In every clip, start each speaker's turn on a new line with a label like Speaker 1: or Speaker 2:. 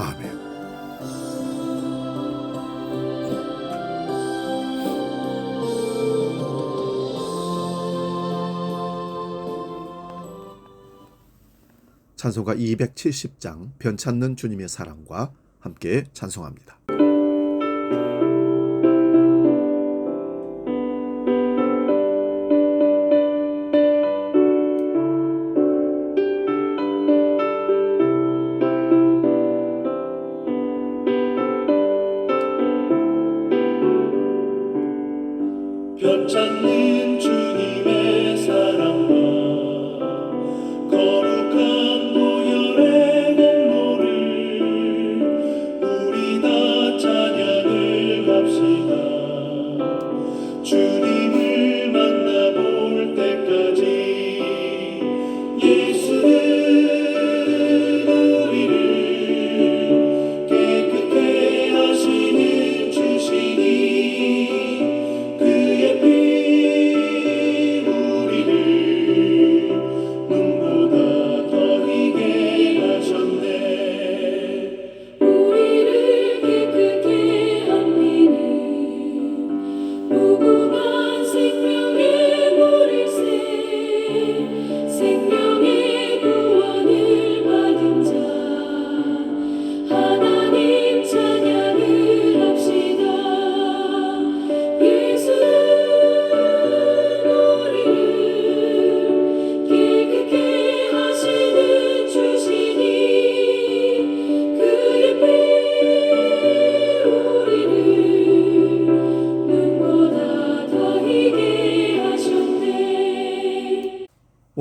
Speaker 1: 아멘. 찬송가 270장 변찮는 주님의 사랑과 함께 찬송합니다.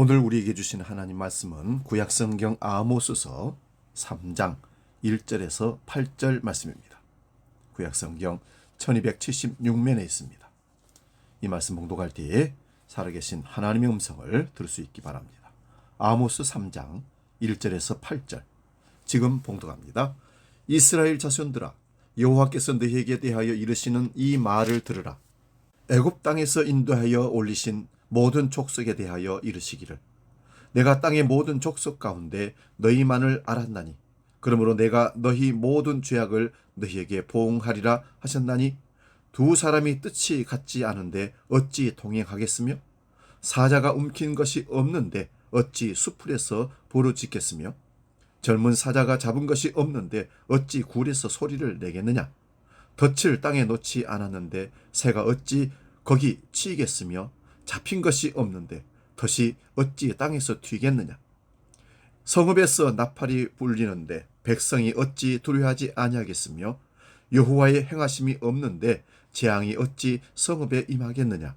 Speaker 1: 오늘 우리에게 주신 하나님 말씀은 구약 성경 아모스서 3장 1절에서 8절 말씀입니다. 구약 성경 1276면에 있습니다. 이 말씀 봉독할 때에 살아계신 하나님의 음성을 들을 수 있기 바랍니다. 아모스 3장 1절에서 8절 지금 봉독합니다. 이스라엘 자손들아 여호와께서 너희에게 대하여 이르시는 이 말을 들으라. 애굽 땅에서 인도하여 올리신 모든 족속에 대하여 이르시기를. 내가 땅의 모든 족속 가운데 너희만을 알았나니 그러므로 내가 너희 모든 죄악을 너희에게 보응하리라 하셨나니 두 사람이 뜻이 같지 않은데 어찌 동행하겠으며 사자가 움킨 것이 없는데 어찌 수풀에서 부르짖겠으며 젊은 사자가 잡은 것이 없는데 어찌 굴에서 소리를 내겠느냐? 덫을 땅에 놓지 않았는데 새가 어찌 거기 치겠으며 잡힌 것이 없는데 덫이 어찌 땅에서 튀겠느냐? 성읍에서 나팔이 불리는데 백성이 어찌 두려워하지 아니하겠으며 여호와의 행하심이 없는데 재앙이 어찌 성읍에 임하겠느냐?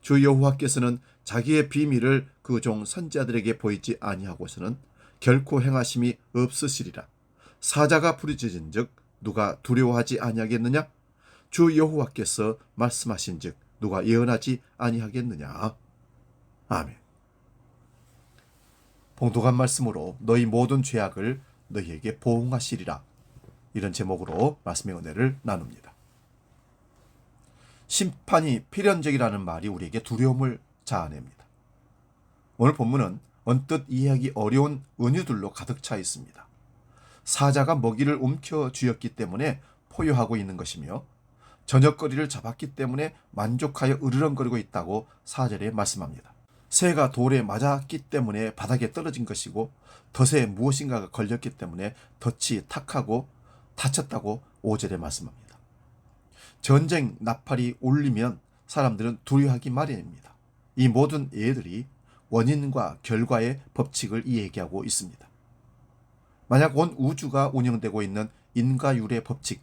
Speaker 1: 주 여호와께서는 자기의 비밀을 그 종 선지자들에게 보이지 아니하고서는 결코 행하심이 없으시리라. 사자가 부르짖은즉 누가 두려워하지 아니하겠느냐? 주 여호와께서 말씀하신즉 누가 예언하지 아니하겠느냐 아멘 봉독한 말씀으로 너희 모든 죄악을 너희에게 보응하시리라 이런 제목으로 말씀의 은혜를 나눕니다. 심판이 필연적이라는 말이 우리에게 두려움을 자아냅니다. 오늘 본문은 언뜻 이해하기 어려운 은유들로 가득 차 있습니다. 사자가 먹이를 움켜 쥐었기 때문에 포효하고 있는 것이며 저녁거리를 잡았기 때문에 만족하여 으르렁거리고 있다고 사절에 말씀합니다. 새가 돌에 맞았기 때문에 바닥에 떨어진 것이고 덫에 무엇인가가 걸렸기 때문에 덫이 탁하고 다쳤다고 5절에 말씀합니다. 전쟁 나팔이 울리면 사람들은 두려워하기 마련입니다. 이 모든 예들이 원인과 결과의 법칙을 이야기하고 있습니다. 만약 온 우주가 운영되고 있는 인과율의 법칙,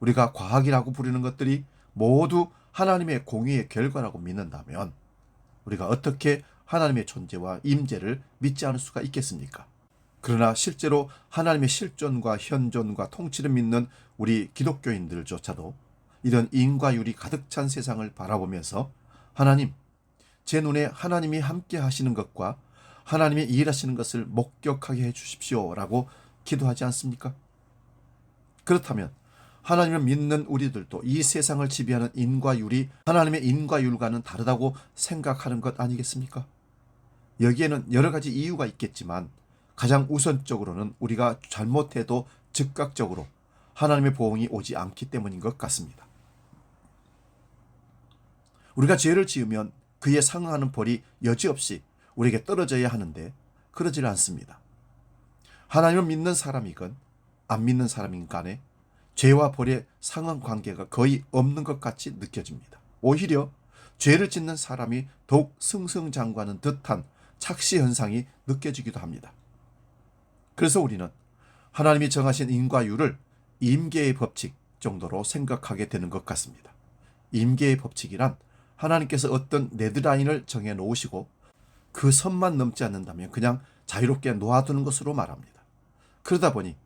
Speaker 1: 우리가 과학이라고 부르는 것들이 모두 하나님의 공의의 결과라고 믿는다면 우리가 어떻게 하나님의 존재와 임재를 믿지 않을 수가 있겠습니까? 그러나 실제로 하나님의 실존과 현존과 통치를 믿는 우리 기독교인들조차도 이런 인과율이 가득 찬 세상을 바라보면서 하나님, 제 눈에 하나님이 함께 하시는 것과 하나님이 일하시는 것을 목격하게 해 주십시오 라고 기도하지 않습니까? 그렇다면 하나님을 믿는 우리들도 이 세상을 지배하는 인과율이 하나님의 인과율과는 다르다고 생각하는 것 아니겠습니까? 여기에는 여러 가지 이유가 있겠지만 가장 우선적으로는 우리가 잘못해도 즉각적으로 하나님의 보응이 오지 않기 때문인 것 같습니다. 우리가 죄를 지으면 그에 상응하는 벌이 여지없이 우리에게 떨어져야 하는데 그러질 않습니다. 하나님을 믿는 사람이건 안 믿는 사람인 간에 죄와 벌의 상응 관계가 거의 없는 것 같이 느껴집니다. 오히려 죄를 짓는 사람이 더욱 승승장구하는 듯한 착시 현상이 느껴지기도 합니다. 그래서 우리는 하나님이 정하신 인과율을 임계의 법칙 정도로 생각하게 되는 것 같습니다. 임계의 법칙이란 하나님께서 어떤 레드라인을 정해 놓으시고 그 선만 넘지 않는다면 그냥 자유롭게 놓아두는 것으로 말합니다. 그러다 보니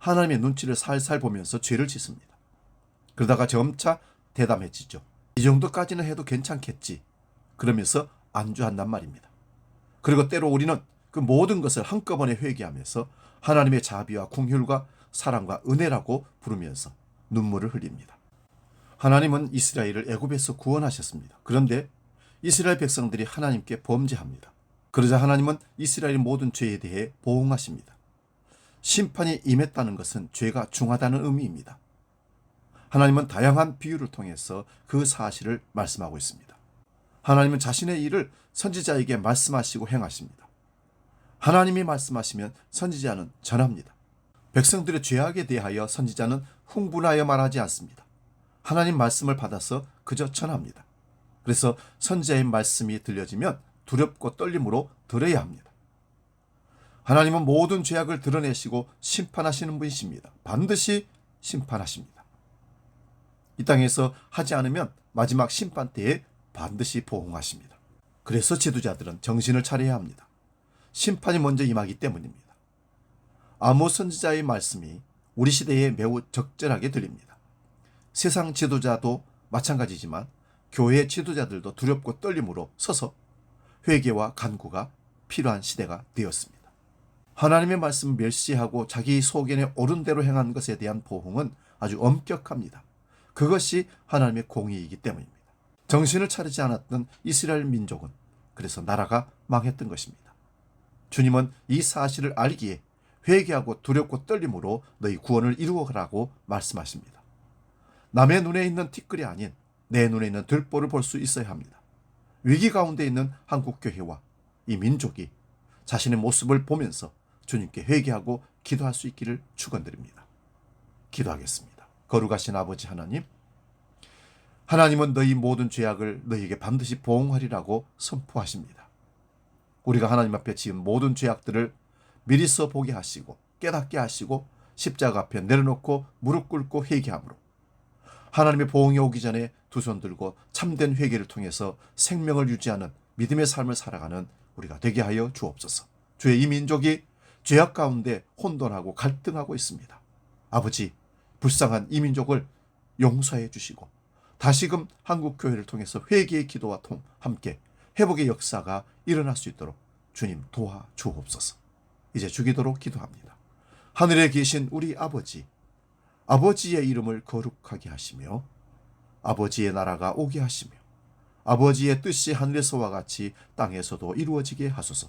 Speaker 1: 하나님의 눈치를 살살 보면서 죄를 짓습니다. 그러다가 점차 대담해지죠. 이 정도까지는 해도 괜찮겠지. 그러면서 안주한단 말입니다. 그리고 때로 우리는 그 모든 것을 한꺼번에 회개하면서 하나님의 자비와 궁휼과 사랑과 은혜라고 부르면서 눈물을 흘립니다. 하나님은 이스라엘을 애굽에서 구원하셨습니다. 그런데 이스라엘 백성들이 하나님께 범죄합니다. 그러자 하나님은 이스라엘 모든 죄에 대해 보응하십니다. 심판이 임했다는 것은 죄가 중하다는 의미입니다. 하나님은 다양한 비유를 통해서 그 사실을 말씀하고 있습니다. 하나님은 자신의 일을 선지자에게 말씀하시고 행하십니다. 하나님이 말씀하시면 선지자는 전합니다. 백성들의 죄악에 대하여 선지자는 흥분하여 말하지 않습니다. 하나님 말씀을 받아서 그저 전합니다. 그래서 선지자의 말씀이 들려지면 두렵고 떨림으로 들어야 합니다. 하나님은 모든 죄악을 드러내시고 심판하시는 분이십니다. 반드시 심판하십니다. 이 땅에서 하지 않으면 마지막 심판 때에 반드시 보응하십니다. 그래서 지도자들은 정신을 차려야 합니다. 심판이 먼저 임하기 때문입니다. 아모스 선지자의 말씀이 우리 시대에 매우 적절하게 들립니다. 세상 지도자도 마찬가지지만 교회 지도자들도 두렵고 떨림으로 서서 회개와 간구가 필요한 시대가 되었습니다. 하나님의 말씀 멸시하고 자기 소견에 옳은 대로 행한 것에 대한 보응은 아주 엄격합니다. 그것이 하나님의 공의이기 때문입니다. 정신을 차리지 않았던 이스라엘 민족은 그래서 나라가 망했던 것입니다. 주님은 이 사실을 알기에 회개하고 두렵고 떨림으로 너희 구원을 이루어가라고 말씀하십니다. 남의 눈에 있는 티끌이 아닌 내 눈에 있는 들보를 볼 수 있어야 합니다. 위기 가운데 있는 한국 교회와 이 민족이 자신의 모습을 보면서 주님께 회개하고 기도할 수 있기를 축원드립니다. 기도하겠습니다. 거룩하신 아버지 하나님, 하나님은 너희 모든 죄악을 너희에게 반드시 보응하리라고 선포하십니다. 우리가 하나님 앞에 지은 모든 죄악들을 미리서 보게 하시고 깨닫게 하시고 십자가 앞에 내려놓고 무릎 꿇고 회개함으로 하나님의 보응이 오기 전에 두 손 들고 참된 회개를 통해서 생명을 유지하는 믿음의 삶을 살아가는 우리가 되게 하여 주옵소서. 주의 이 민족이 죄악 가운데 혼돈하고 갈등하고 있습니다. 아버지, 불쌍한 이 민족을 용서해 주시고 다시금 한국 교회를 통해서 회개의 기도와 통 함께 회복의 역사가 일어날 수 있도록 주님 도와 주옵소서. 이제 주기도록 기도합니다. 하늘에 계신 우리 아버지, 아버지의 이름을 거룩하게 하시며 아버지의 나라가 오게 하시며 아버지의 뜻이 하늘에서와 같이 땅에서도 이루어지게 하소서.